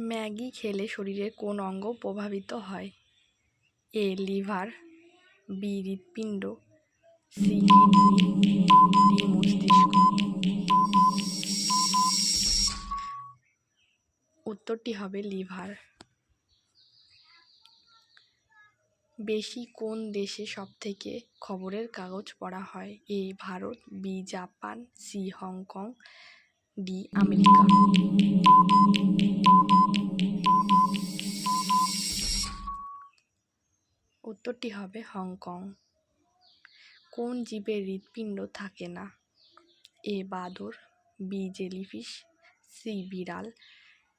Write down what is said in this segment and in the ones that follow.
Maggi খেলে শরীরের কোন অঙ্গ প্রভাবিত হয়? এ. Liver, B. হৃৎপিণ্ড, সি. মস্তিষ্ক। উত্তরটি হবে লিভার। বেশি কোন দেশে সবথেকে খবরের কাগজ পড়া হয়? A. Bharat, B. Japan, C. Hong Kong, D. America. উত্তরটি হবে হংকং। কোন জীবের হৃৎপিণ্ড থাকে না? এ বাদর, বি জেলিফিশ, সি বিড়াল,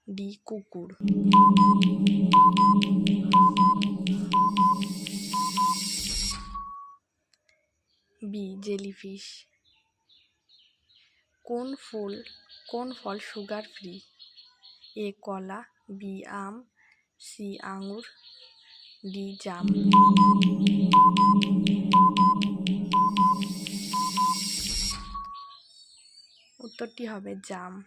ডি কুকুর। B jellyfish. কোন ফুল, কোন ফল সুগার ফ্রি এ কলা, বি আম, সি আঙুর ডি জাম। উত্তরটি হবে জাম।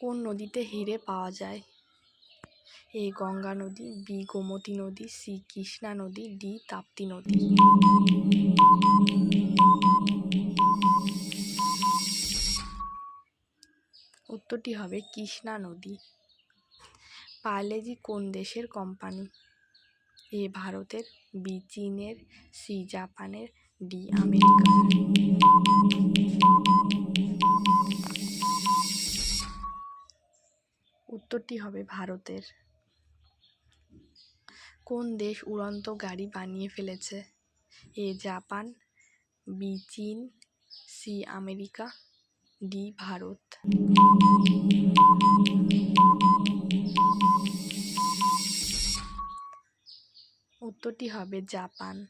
কোন নদীতে হিরে পাওয়া যায়? এ গঙ্গা নদী, বি গোমতী নদী, সি কৃষ্ণা নদী, ডি তাপ্তি নদী। উত্তরটি হবে কৃষ্ণা নদী। পার্লেজি কোন দেশের কোম্পানি? এ ভারতের, বি চীনের, সি জাপানের, ডি আমেরিকার। উত্তরটি হবে ভারতের। কোন দেশ উড়ন্ত গাড়ি বানিয়ে ফেলেছে? এ জাপান, বি চীন, সি আমেরিকা, ডি ভারত। উত্তরটি হবে জাপান।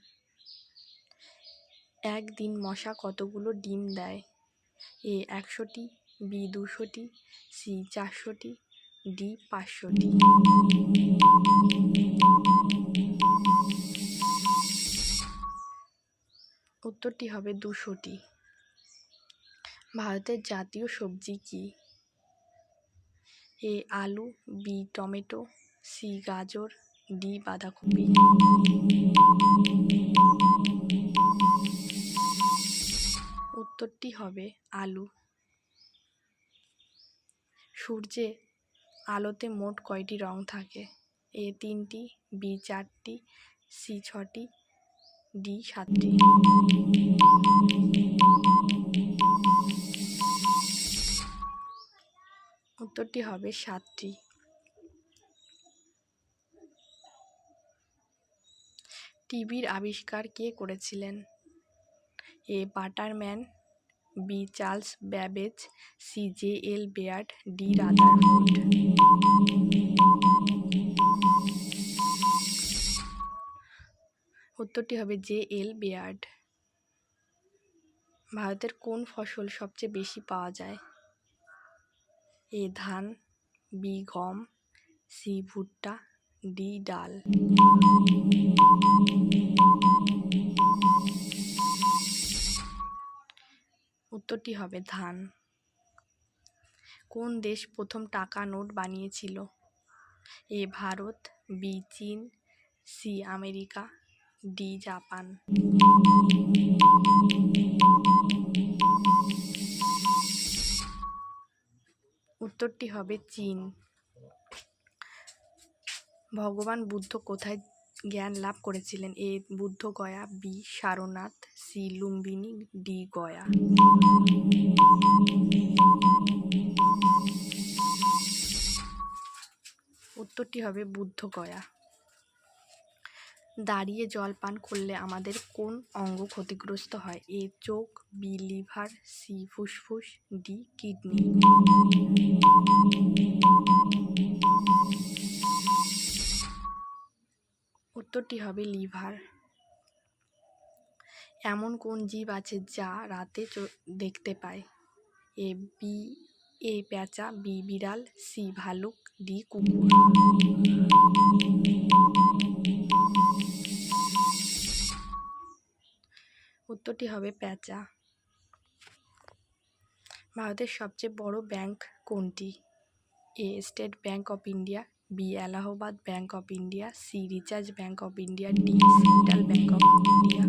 একদিন মশা কতগুলো ডিম দেয়? এ একশোটি, বি দুশোটি, সি চারশোটি, ডি পাঁচশোটি। উত্তরটি হবে দুশোটি। ভারতের জাতীয় সবজি কি? এ আলু, বি টমেটো, সি গাজর ডি বাঁধাকপি। উত্তরটি হবে আলু। সূর্যে আলোতে মোট কয়টি রং থাকে? এ তিনটি, বি চারটি, সি ছটি, ডি সাতটি। উত্তরটি হবে সাতটি। টিভির আবিষ্কার কে করেছিলেন? A. Butterman, B. Charles Babbage, C. J. L. Baird, D. Rutherford. উত্তরটি হবে জে. এল. বেয়ার্ড। ভারতের কোন ফসল সবচেয়ে বেশি পাওয়া যায়? এ. ধান, বি. গম, সি. ভুট্টা, ডি. ডাল। উত্তরটি হবে ধান। কোন দেশ প্রথম টাকা নোট বানিয়েছিল? এ ভারত, বি চীন, সি আমেরিকা, ডি জাপান। উত্তরটি হবে চীন। ভগবান বুদ্ধ কোথায় জ্ঞান লাভ করেছিলেন A Bodh Gaya B Sarnath, C Lumbini, D Gaya. উত্তরটি হবে বুদ্ধ গয়া। দাঁড়িয়ে জল পান করলে আমাদের কোন অঙ্গ ক্ষতিগ্রস্ত হয়? এ চোখ, বি লিভার, সি ফুসফুস, ডি কিডনি। উত্তরটি হবে লিভার? এমন কোন জীব আছে যা রাতে দেখতে পায়? এ, বি, এ পেঁচা বি, বিড়াল, সি, ভালুক, ডি, কুকুর। উত্তরটি হবে পেঁচা ভারতের সবচেয়ে বড় ব্যাংক কোনটি? A, State Bank of India B, Allahabad Bank of India, C, recharge bank of India, D, Central Bank of India.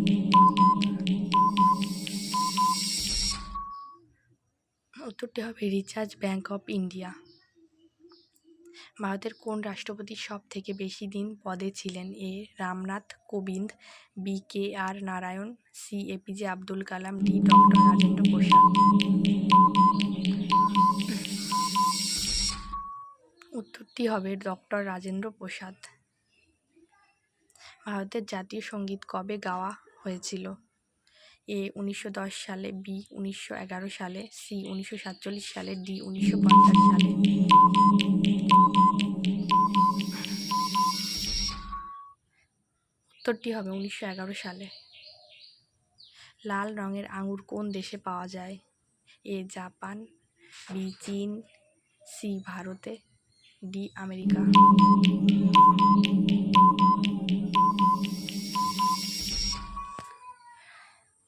উত্তরটি হবে রিচার্জ ব্যাঙ্ক অফ ইন্ডিয়া। ভারতের কোন রাষ্ট্রপতি সব থেকে বেশি দিন পদে ছিলেন? A, Ramnath Kovind, B, K R Narayanan, C APJ Abdul Kalam, D, doctor Rajendra Prasad. উত্তরটি হবে ডক্টর রাজেন্দ্র প্রসাদ। ভারতের জাতীয় সংগীত কবে গাওয়া হয়েছিল? এ উনিশশো দশ সালে, বি উনিশশো এগারো সালে, সি উনিশশো সাতচল্লিশ সালে, ডি উনিশশো পঞ্চাশ সালে। উত্তরটি হবে উনিশশো এগারো সালে। লাল রঙের আঙুর কোন দেশে পাওয়া যায়? এ জাপান, বি চীন, সি ভারতে। D America.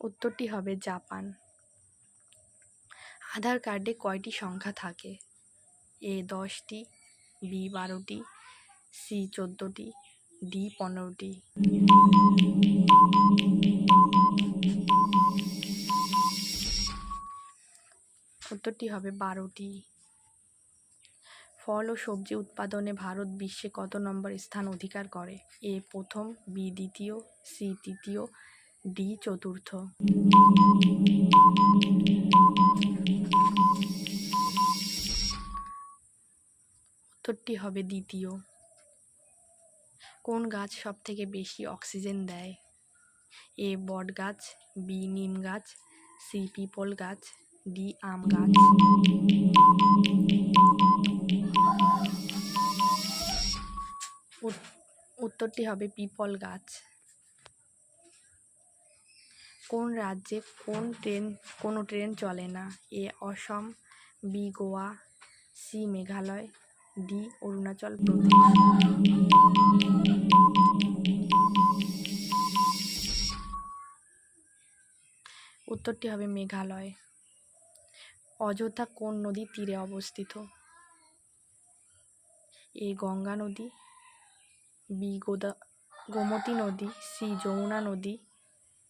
উত্তরটি হবে জাপান। আধার কার্ডে কয়টি সংখ্যা থাকে? এ দশটি, বি বারোটি, সি চোদ্দোটি, ডি পনেরোটি। উত্তরটি হবে বারোটি। ফল ও সবজি উৎপাদনে ভারত বিশ্বে কত নম্বর স্থান অধিকার করে? এ প্রথম, বি দ্বিতীয়, সি তৃতীয়, ডি চতুর্থ। উত্তরটি হবে দ্বিতীয়। কোন গাছ সব থেকে বেশি অক্সিজেন দেয়? এ বট গাছ, বি নিম গাছ, সি পিপল গাছ, ডি আম গাছ। উত্তরটি হবে পিপল গাছ। কোন রাজ্যে কোন ট্রেন, কোনো ট্রেন চলে না? A Assam, B Goa, C Meghalaya, D Arunachal Pradesh. উত্তরটি হবে মেঘালয়। অযোধ্যা কোন নদীর তীরে অবস্থিত? এ গঙ্গা নদী বি গোদা গোমতী নদী সি যমুনা নদী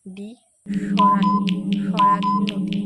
ডি সরাগ সরাই নদী।